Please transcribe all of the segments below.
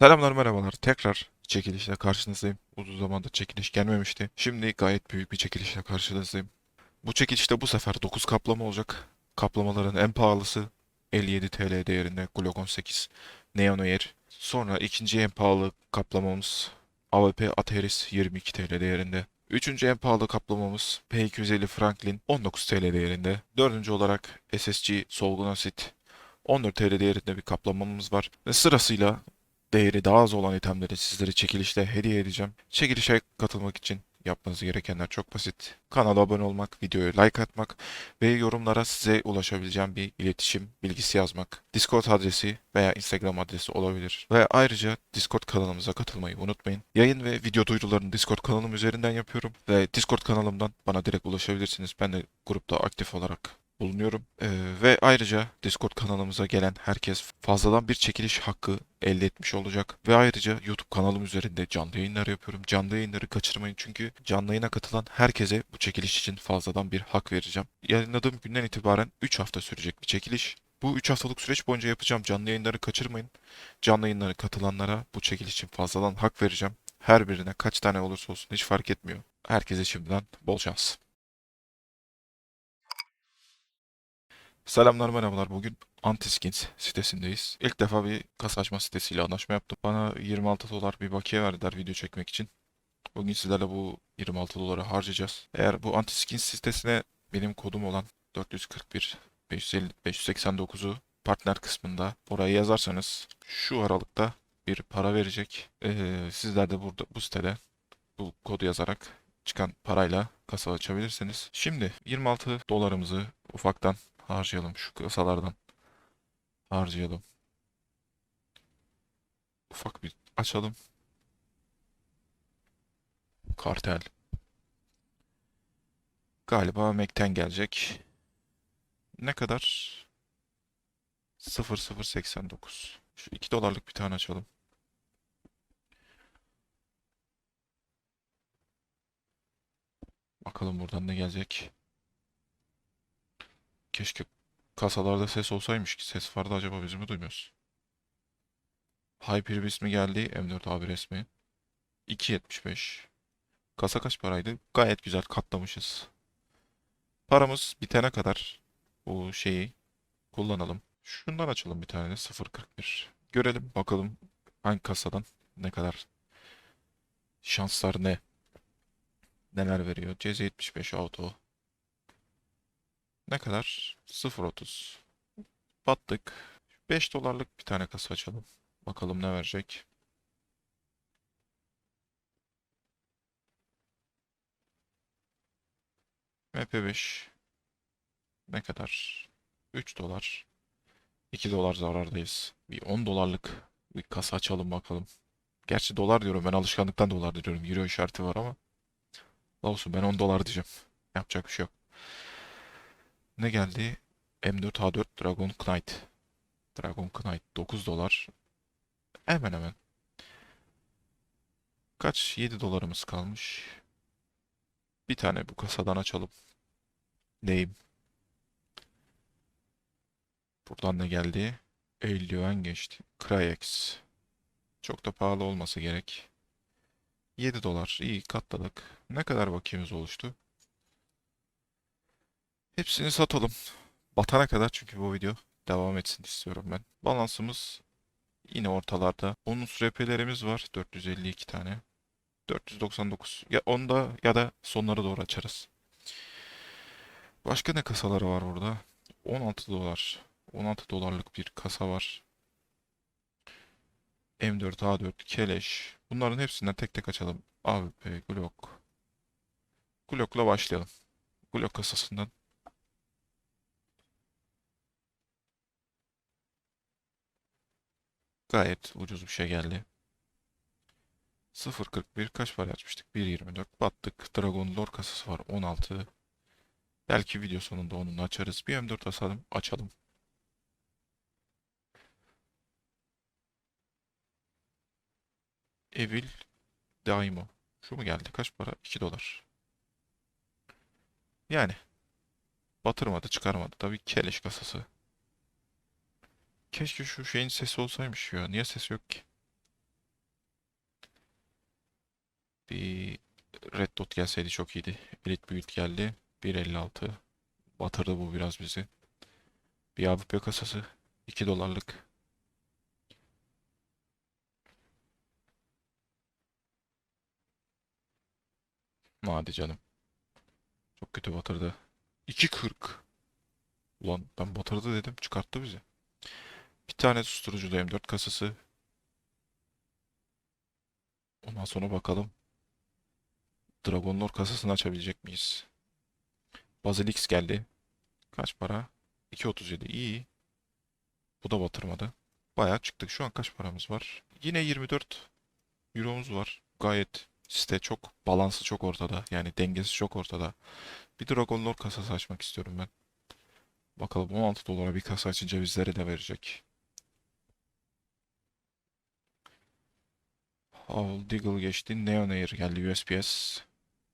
Selamlar merhabalar. Tekrar çekilişle karşınızdayım. Uzun zamandır çekiliş gelmemişti. Şimdi gayet büyük bir çekilişle karşınızdayım. Bu çekilişte bu sefer 9 kaplama olacak. Kaplamaların en pahalısı 57 TL değerinde Glock 18 Neon Air. Sonra ikinci en pahalı kaplamamız AWP Ateris 22 TL değerinde. Üçüncü en pahalı kaplamamız P250 Franklin 19 TL değerinde. Dördüncü olarak SSG Solgun Asit 14 TL değerinde bir kaplamamız var. Ve sırasıyla değeri daha az olan itemleri sizlere çekilişte hediye edeceğim. Çekilişe katılmak için yapmanız gerekenler çok basit. Kanala abone olmak, videoya like atmak ve yorumlara size ulaşabileceğim bir iletişim bilgisi yazmak. Discord adresi veya Instagram adresi olabilir. Ve ayrıca Discord kanalımıza katılmayı unutmayın. Yayın ve video duyurularını Discord kanalım üzerinden yapıyorum ve Discord kanalımdan bana direkt ulaşabilirsiniz. Ben de grupta aktif olarak bulunuyorum. Ee, ve ayrıca Discord kanalımıza gelen herkes fazladan bir çekiliş hakkı elde etmiş olacak. Ve ayrıca YouTube kanalım üzerinde canlı yayınlar yapıyorum. Canlı yayınları kaçırmayın çünkü canlı yayına katılan herkese bu çekiliş için fazladan bir hak vereceğim. Yayınladığım günden itibaren 3 hafta sürecek bir çekiliş. Bu 3 haftalık süreç boyunca yapacağım canlı yayınları kaçırmayın. Canlı yayınları katılanlara bu çekiliş için fazladan hak vereceğim. Her birine kaç tane olursa olsun hiç fark etmiyor. Herkese şimdiden bol şans. Selamlar merhabalar. Bugün Antiskins sitesindeyiz. İlk defa bir kasa açma sitesiyle anlaşma yaptım. Bana 26 dolar bir bakiye verdiler video çekmek için. Bugün sizlerle bu 26 doları harcayacağız. Eğer bu Antiskins sitesine benim kodum olan 441 550 589'u partner kısmında oraya yazarsanız şu aralıkta bir para verecek. Ee, sizler de burada bu sitede bu kodu yazarak çıkan parayla kasa açabilirsiniz. Şimdi 26 dolarımızı ufaktan harcayalım şu kasalardan. Harcayalım. Ufak bir açalım. Kartel. Galiba Mac'ten gelecek. Ne kadar? 0089. Şu 2 dolarlık bir tane açalım. Bakalım buradan ne gelecek. Keşke kasalarda ses olsaymış ki ses vardı acaba biz mi duymuyoruz? Hyper mi geldi? M4 abi resmi. 2.75. Kasa kaç paraydı? Gayet güzel katlamışız. Paramız bitene kadar bu şeyi kullanalım. Şundan açalım bir tane de 0.41. Görelim bakalım hangi kasadan ne kadar şanslar ne? Neler veriyor? CZ75 auto. Ne kadar? 0.30. Battık. 5 dolarlık bir tane kasa açalım. Bakalım ne verecek. MP5 ne kadar? 3 dolar. 2 dolar zarardayız. Bir 10 dolarlık bir kasa açalım bakalım. Gerçi dolar diyorum ben alışkanlıktan dolar diyorum. Euro işareti var ama. Olsun ben 10 dolar diyeceğim. Yapacak bir şey yok. Ne geldi? M4A4 Dragon Knight. Dragon Knight 9 dolar. Hemen hemen. Kaç? 7 dolarımız kalmış. Bir tane bu kasadan açalım. Neyim? Buradan ne geldi? Eldiven geçti. Crayex. Çok da pahalı olması gerek. 7 dolar. İyi katladık. Ne kadar bakiyemiz oluştu? Hepsini satalım. Batana kadar çünkü bu video devam etsin istiyorum ben. Balansımız yine ortalarda. Bonus RP'lerimiz var. 452 tane. 499. Ya onda ya da sonlara doğru açarız. Başka ne kasaları var burada? 16 dolar. 16 dolarlık bir kasa var. M4, A4, Keleş. Bunların hepsinden tek tek açalım. AWP, Glock. Glock'la başlayalım. Glock kasasından Gayet ucuz bir şey geldi. 0.41 kaç para açmıştık? 1.24 battık. Dragon Lore kasası var 16. Belki video sonunda onu açarız. Bir M4 asalım, açalım. Evil Daimo. Şu mu geldi? Kaç para? 2 dolar. Yani batırmadı, çıkarmadı. Tabii keleş kasası. Keşke şu şeyin sesi olsaymış ya. Niye ses yok ki? Bir Red Dot gelseydi çok iyiydi. Elite Build geldi. 1.56. Batırdı bu biraz bizi. Bir AWP kasası. 2 dolarlık. Hadi canım. Çok kötü batırdı. 2.40. Ulan ben batırdı dedim. Çıkarttı bizi. Bir tane susturuculu M4 kasası. Ondan sonra bakalım. Dragon Lord kasasını açabilecek miyiz? Bazilix geldi. Kaç para? 2.37. İyi. Bu da batırmadı. Bayağı çıktık. Şu an kaç paramız var? Yine 24 euromuz var. Gayet site çok balansı çok ortada. Yani dengesi çok ortada. Bir Dragon Lord kasası açmak istiyorum ben. Bakalım 16 dolara bir kasa açınca bizlere de verecek. Howl Deagle geçti. Neon Air geldi USPS.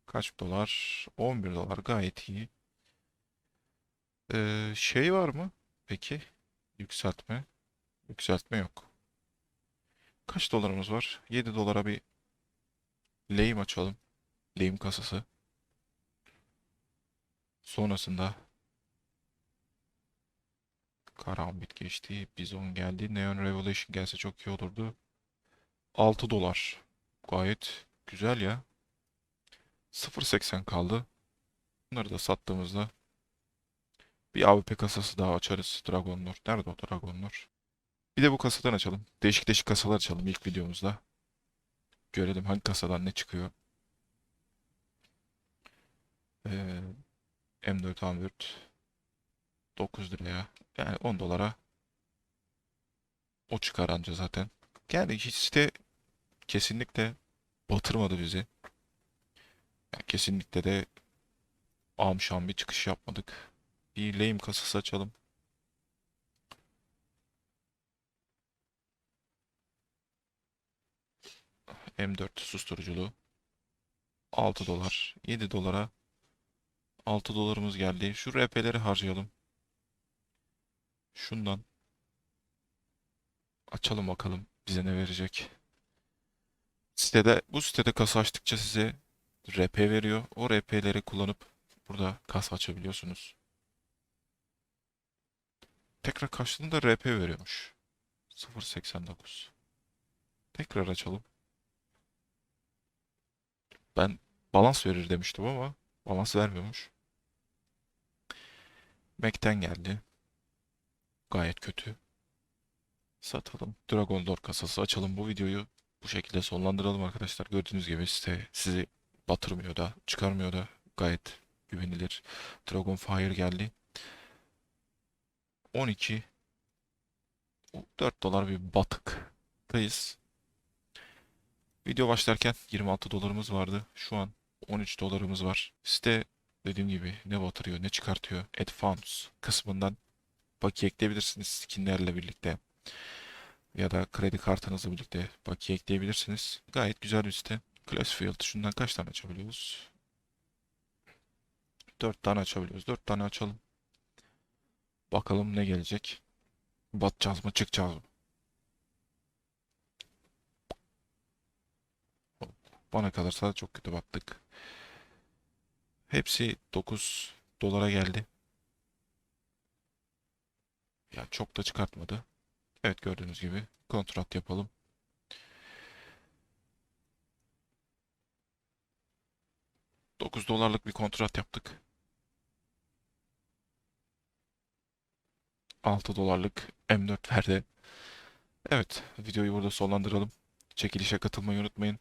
Kaç dolar? 11 dolar gayet iyi. Ee, şey var mı? Peki. Yükseltme. Yükseltme yok. Kaç dolarımız var? 7 dolara bir lehim açalım. Lehim kasası. Sonrasında Karambit geçti. Bizon geldi. Neon Revelation gelse çok iyi olurdu. 6 dolar. Gayet güzel ya. 0.80 kaldı. Bunları da sattığımızda bir AWP kasası daha açarız. Dragon Lord. Nerede o Dragon Lord? Bir de bu kasadan açalım. Değişik değişik kasalar açalım ilk videomuzda. Görelim hangi kasadan ne çıkıyor. Ee, M4 A4 9 liraya. Yani 10 dolara o çıkar anca zaten. Yani hiç de kesinlikle batırmadı bizi. Yani kesinlikle de amşam bir çıkış yapmadık. Bir lame kasası açalım. M4 susturuculu. 6 dolar. 7 dolara 6 dolarımız geldi. Şu RP'leri harcayalım. Şundan açalım bakalım bize ne verecek. Sitede bu sitede kasa açtıkça size RP veriyor. O RP'leri kullanıp burada kasa açabiliyorsunuz. Tekrar karşılığında RP veriyormuş. 0.89. Tekrar açalım. Ben balans verir demiştim ama balans vermiyormuş. Mac'ten geldi. Gayet kötü. Satalım. Dragon Lord kasası açalım bu videoyu. Bu şekilde sonlandıralım arkadaşlar. Gördüğünüz gibi site sizi batırmıyor da çıkarmıyor da gayet güvenilir. Dragon Fire geldi. 12 4 dolar bir batıktayız. Video başlarken 26 dolarımız vardı. Şu an 13 dolarımız var. Site dediğim gibi ne batırıyor ne çıkartıyor. Funds kısmından bakiye ekleyebilirsiniz skinlerle birlikte. Ya da kredi kartınızla birlikte bakiye ekleyebilirsiniz. Gayet güzel bir site. Classfield şundan kaç tane açabiliyoruz? 4 tane açabiliyoruz. 4 tane açalım. Bakalım ne gelecek. Batacağız mı çıkacağız mı? Bana kalırsa çok kötü battık. Hepsi 9 dolara geldi. Ya çok da çıkartmadı. Evet gördüğünüz gibi kontrat yapalım. Dokuz dolarlık bir kontrat yaptık. 6 dolarlık M4 verdi. Evet videoyu burada sonlandıralım. Çekilişe katılmayı unutmayın.